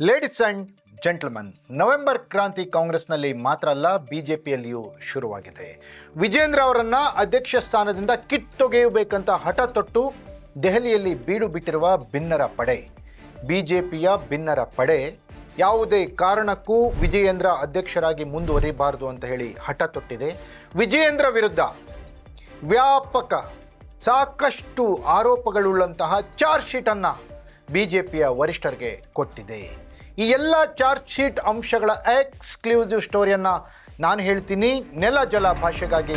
Ladies and gentleman November ಕ್ರಾಂತಿ ಕಾಂಗ್ರೆಸ್ನಲ್ಲಿ ಮಾತ್ರ ಅಲ್ಲ, ಬಿಜೆಪಿಯಲ್ಲಿಯೂ ಶುರುವಾಗಿದೆ. ವಿಜೇಂದ್ರ ಅವರನ್ನ ಅಧ್ಯಕ್ಷ ಸ್ಥಾನದಿಂದ ಕಿತ್ತೊಗೆಯಬೇಕಂತ ಹಠ ತೊಟ್ಟು ದೆಹಲಿಯಲ್ಲಿ ಬೀಡು ಬಿಟ್ಟಿರುವ ಭಿನ್ನರ ಪಡೆ. ಬಿಜೆಪಿಯ ಭಿನ್ನರ ಪಡೆ ಯಾವುದೇ ಕಾರಣಕ್ಕೂ ವಿಜಯೇಂದ್ರ ಅಧ್ಯಕ್ಷರಾಗಿ ಮುಂದುವರಿಬಾರದು ಅಂತ ಹೇಳಿ ಹಠ ತೊಟ್ಟಿದೆ. ವಿಜಯೇಂದ್ರ ವಿರುದ್ಧ ವ್ಯಾಪಕ ಸಾಕಷ್ಟು ಆರೋಪಗಳುಳ್ಳಂತಹ ಚಾರ್ಜ್ ಶೀಟನ್ನು ಬಿ ಜೆ ಪಿಯ ವರಿಷ್ಠರಿಗೆ ಕೊಟ್ಟಿದೆ. ಈ ಎಲ್ಲ ಚಾರ್ಜ್ ಶೀಟ್ ಅಂಶಗಳ ಎಕ್ಸ್ಕ್ಲೂಸಿವ್ ಸ್ಟೋರಿಯನ್ನು ನಾನು ಹೇಳ್ತೀನಿ. ನೆಲ ಜಲ ಭಾಷೆಗಾಗಿ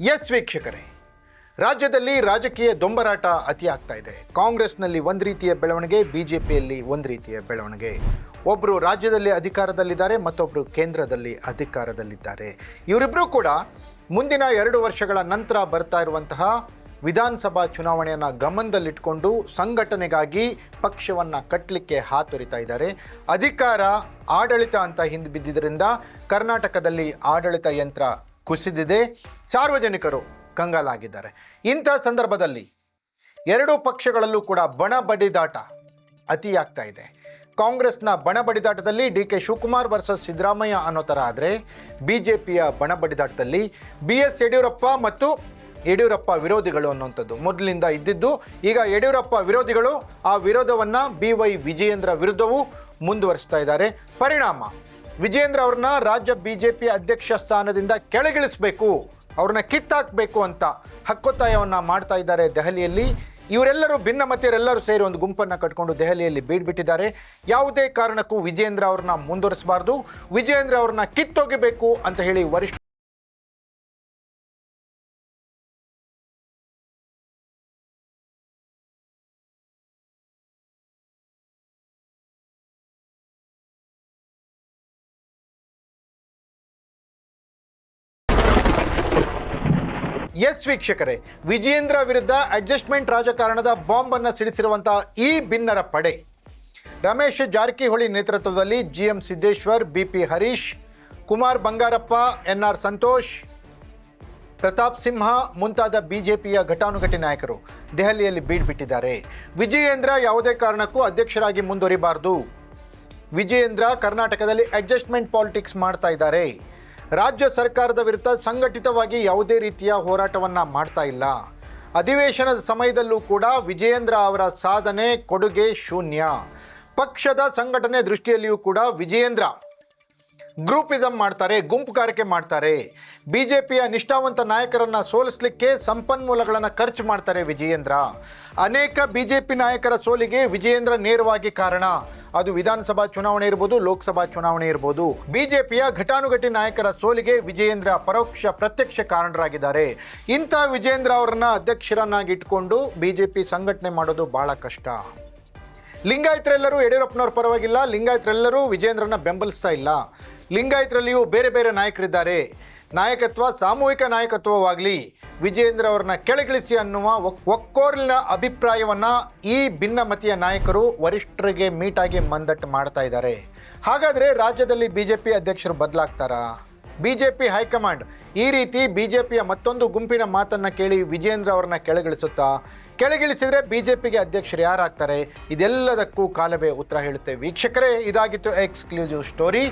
ಎಸ್ ವೀಕ್ಷಕರೇ, ರಾಜ್ಯದಲ್ಲಿ ರಾಜಕೀಯ ದೊಂಬರಾಟ ಅತಿ ಆಗ್ತಾ ಇದೆ. ಕಾಂಗ್ರೆಸ್ನಲ್ಲಿ ಒಂದು ರೀತಿಯ ಬೆಳವಣಿಗೆ, ಬಿಜೆಪಿಯಲ್ಲಿ ಒಂದು ರೀತಿಯ ಬೆಳವಣಿಗೆ. ಒಬ್ಬರು ರಾಜ್ಯದಲ್ಲಿ ಅಧಿಕಾರದಲ್ಲಿದ್ದಾರೆ ಮತ್ತೊಬ್ಬರು ಕೇಂದ್ರದಲ್ಲಿ ಅಧಿಕಾರದಲ್ಲಿದ್ದಾರೆ. ಇವರಿಬ್ಬರೂ ಕೂಡ ಮುಂದಿನ ಎರಡು ವರ್ಷಗಳ ನಂತರ ಬರ್ತಾ ಇರುವಂತಹ ವಿಧಾನಸಭಾ ಚುನಾವಣೆಯನ್ನು ಗಮನದಲ್ಲಿಟ್ಕೊಂಡು ಸಂಘಟನೆಗಾಗಿ ಪಕ್ಷವನ್ನು ಕಟ್ಟಲಿಕ್ಕೆ ಹಾತೊರಿತಾ ಇದ್ದಾರೆ. ಅಧಿಕಾರ ಆಡಳಿತ ಅಂತ ಹಿಂದೆ ಬಿದ್ದಿದ್ದರಿಂದ ಕರ್ನಾಟಕದಲ್ಲಿ ಆಡಳಿತ ಯಂತ್ರ ಕುಸಿದಿದೆ. ಸಾರ್ವಜನಿಕರು ಕಂಗಾಲಾಗಿದ್ದಾರೆ. ಇಂಥ ಸಂದರ್ಭದಲ್ಲಿ ಎರಡೂ ಪಕ್ಷಗಳಲ್ಲೂ ಕೂಡ ಬಣ ಬಡಿದಾಟ ಅತಿಯಾಗ್ತಾ ಇದೆ. ಕಾಂಗ್ರೆಸ್ನ ಬಣ ಬಡಿದಾಟದಲ್ಲಿ D K Shivakumar versus Siddaramaiah ಅನ್ನೋ ಥರ ಆದರೆ ಬಿ ಜೆ ಪಿಯ ಬಣ ಬಡಿದಾಟದಲ್ಲಿ ಬಿ ಎಸ್ ಯಡಿಯೂರಪ್ಪ ಮತ್ತು ಯಡಿಯೂರಪ್ಪ ವಿರೋಧಿಗಳು ಅನ್ನುವಂಥದ್ದು. ಮೊದಲಿಂದ ಇದ್ದಿದ್ದು ಈಗ ಯಡಿಯೂರಪ್ಪ ವಿರೋಧಿಗಳು ಆ ವಿರೋಧವನ್ನು ಬಿ ವೈ ವಿಜಯೇಂದ್ರ ವಿರುದ್ಧವೂ ಮುಂದುವರಿಸ್ತಾ ಇದ್ದಾರೆ. ಪರಿಣಾಮ ವಿಜೇಂದ್ರ ಅವ್ರನ್ನ ರಾಜ್ಯ ಬಿಜೆಪಿ ಅಧ್ಯಕ್ಷ ಸ್ಥಾನದಿಂದ ಕೆಳಗಿಳಿಸಬೇಕು, ಅವ್ರನ್ನ ಕಿತ್ತಾಕಬೇಕು ಅಂತ ಹಕ್ಕೊತ್ತಾಯವನ್ನು ಮಾಡ್ತಾ ಇದ್ದಾರೆ ದೆಹಲಿಯಲ್ಲಿ. ಇವರೆಲ್ಲರೂ ಭಿನ್ನಮತೀಯರೆಲ್ಲರೂ ಸೇರಿ ಒಂದು ಗುಂಪನ್ನು ಕಟ್ಕೊಂಡು ದೆಹಲಿಯಲ್ಲಿ ಬೀಡ್ಬಿಟ್ಟಿದ್ದಾರೆ. ಯಾವುದೇ ಕಾರಣಕ್ಕೂ ವಿಜೇಂದ್ರ ಅವ್ರನ್ನ ಮುಂದುವರಿಸಬಾರ್ದು. ವಿಜೇಂದ್ರ ಅವ್ರನ್ನ ಕಿತ್ತೊಗಿಬೇಕು ಅಂತ ಹೇಳಿ ವರಿಷ್ಠ ಎಸ್ ವೀಕ್ಷಕರೇ, ವಿಜಯೇಂದ್ರ ವಿರುದ್ಧ ಅಡ್ಜಸ್ಟ್ಮೆಂಟ್ ರಾಜಕಾರಣದ ಬಾಂಬನ್ನು ಸಿಡಿಸಿರುವಂತಹ ಈ ಭಿನ್ನರ ಪಡೆ. ರಮೇಶ್ ಜಾರಕಿಹೊಳಿ ನೇತೃತ್ವದಲ್ಲಿ G M Siddeshwar B P Harish, Kumar Bangarappa N R Santosh, Pratap Simha ಮುಂತಾದ ಬಿಜೆಪಿಯ ಘಟಾನುಘಟಿ ನಾಯಕರು ದೆಹಲಿಯಲ್ಲಿ ಬೀಡ್ಬಿಟ್ಟಿದ್ದಾರೆ ವಿಜಯೇಂದ್ರ ಯಾವುದೇ ಕಾರಣಕ್ಕೂ ಅಧ್ಯಕ್ಷರಾಗಿ ಮುಂದುವರಿಬಾರದು. ವಿಜಯೇಂದ್ರ ಕರ್ನಾಟಕದಲ್ಲಿ ಅಡ್ಜಸ್ಟ್ಮೆಂಟ್ ಪಾಲಿಟಿಕ್ಸ್ ಮಾಡ್ತಾ ಇದ್ದಾರೆ. ರಾಜ್ಯ ಸರ್ಕಾರದ ವಿರುದ್ಧ ಸಂಘಟಿತವಾಗಿ ಯಾವುದೇ ರೀತಿಯ ಹೋರಾಟವನ್ನು ಮಾಡ್ತಾ ಇಲ್ಲ. ಅಧಿವೇಶನದ ಸಮಯದಲ್ಲೂ ಕೂಡ ವಿಜಯೇಂದ್ರ ಅವರ ಸಾಧನೆ ಕೊಡುಗೆ ಶೂನ್ಯ. ಪಕ್ಷದ ಸಂಘಟನೆ ದೃಷ್ಟಿಯಲ್ಲಿಯೂ ಕೂಡ ವಿಜಯೇಂದ್ರ ಗ್ರೂಪಿಸಮ್ ಮಾಡ್ತಾರೆ ಗುಂಪುಗಾರಿಕೆ ಮಾಡ್ತಾರೆ. ಬಿ ಜೆ ಪಿಯ ನಿಷ್ಠಾವಂತ ನಾಯಕರನ್ನು ಸೋಲಿಸಲಿಕ್ಕೆ ಸಂಪನ್ಮೂಲಗಳನ್ನು ಖರ್ಚು ಮಾಡ್ತಾರೆ ವಿಜಯೇಂದ್ರ. ಅನೇಕ ಬಿ ಜೆ ಪಿ ನಾಯಕರ ಸೋಲಿಗೆ ವಿಜಯೇಂದ್ರ ನೇರವಾಗಿ ಕಾರಣ. ಅದು ವಿಧಾನಸಭಾ ಚುನಾವಣೆ ಇರ್ಬೋದು, ಲೋಕಸಭಾ ಚುನಾವಣೆ ಇರ್ಬೋದು. ಬಿಜೆಪಿಯ ಘಟಾನುಘಟಿ ನಾಯಕರ ಸೋಲಿಗೆ ವಿಜಯೇಂದ್ರ ಪರೋಕ್ಷ ಪ್ರತ್ಯಕ್ಷ ಕಾರಣರಾಗಿದ್ದಾರೆ. ಇಂಥ ವಿಜಯೇಂದ್ರ ಅವರನ್ನ ಅಧ್ಯಕ್ಷರನ್ನಾಗಿ ಇಟ್ಕೊಂಡು ಬಿಜೆಪಿ ಸಂಘಟನೆ ಮಾಡೋದು ಬಹಳ ಕಷ್ಟ. ಲಿಂಗಾಯತರೆಲ್ಲರೂ ಯಡಿಯೂರಪ್ಪನವ್ರ ಪರವಾಗಿಲ್ಲ. ಲಿಂಗಾಯತರೆಲ್ಲರೂ ವಿಜೇಂದ್ರನ ಬೆಂಬಲಿಸ್ತಾ ಇಲ್ಲ. ಲಿಂಗಾಯತರಲ್ಲಿಯೂ ಬೇರೆ ಬೇರೆ ನಾಯಕರಿದ್ದಾರೆ. ನಾಯಕತ್ವ ಸಾಮೂಹಿಕ ನಾಯಕತ್ವವಾಗಲಿ ವಿಜೇಂದ್ರ ಅವರನ್ನ ಕೆಳಗಿಳಿಸಿ ಅನ್ನುವ ಒಕ್- ಒಕ್ಕೋರ್ಲಿನ ಅಭಿಪ್ರಾಯವನ್ನು ಈ ಭಿನ್ನಮತೀಯ ನಾಯಕರು ವರಿಷ್ಠರಿಗೆ ಮೀಟಾಗಿ ಮಂದಟ್ಟು ಮಾಡ್ತಾ ಇದ್ದಾರೆ. ಹಾಗಾದರೆ ರಾಜ್ಯದಲ್ಲಿ ಬಿ ಜೆ ಪಿ ಅಧ್ಯಕ್ಷರು ಬದಲಾಗ್ತಾರಾ? B J P high command ಈ ರೀತಿ ಬಿ ಜೆ ಪಿಯ ಮತ್ತೊಂದು ಗುಂಪಿನ ಮಾತನ್ನು ಕೇಳಿ ವಿಜೇಂದ್ರ ಅವರನ್ನ ಕೆಳಗಿಳಿಸುತ್ತಾ? ಕೆಳಗಿಳಿಸಿದರೆ ಬಿ ಜೆ ಪಿಗೆ ಅಧ್ಯಕ್ಷರು ಯಾರಾಗ್ತಾರೆ? ಇದೆಲ್ಲದಕ್ಕೂ ಕಾಲವೇ ಉತ್ತರ ಹೇಳುತ್ತೆ. ವೀಕ್ಷಕರೇ, ಇದಾಗಿತ್ತು ಎಕ್ಸ್ಕ್ಲೂಸಿವ್ ಸ್ಟೋರಿ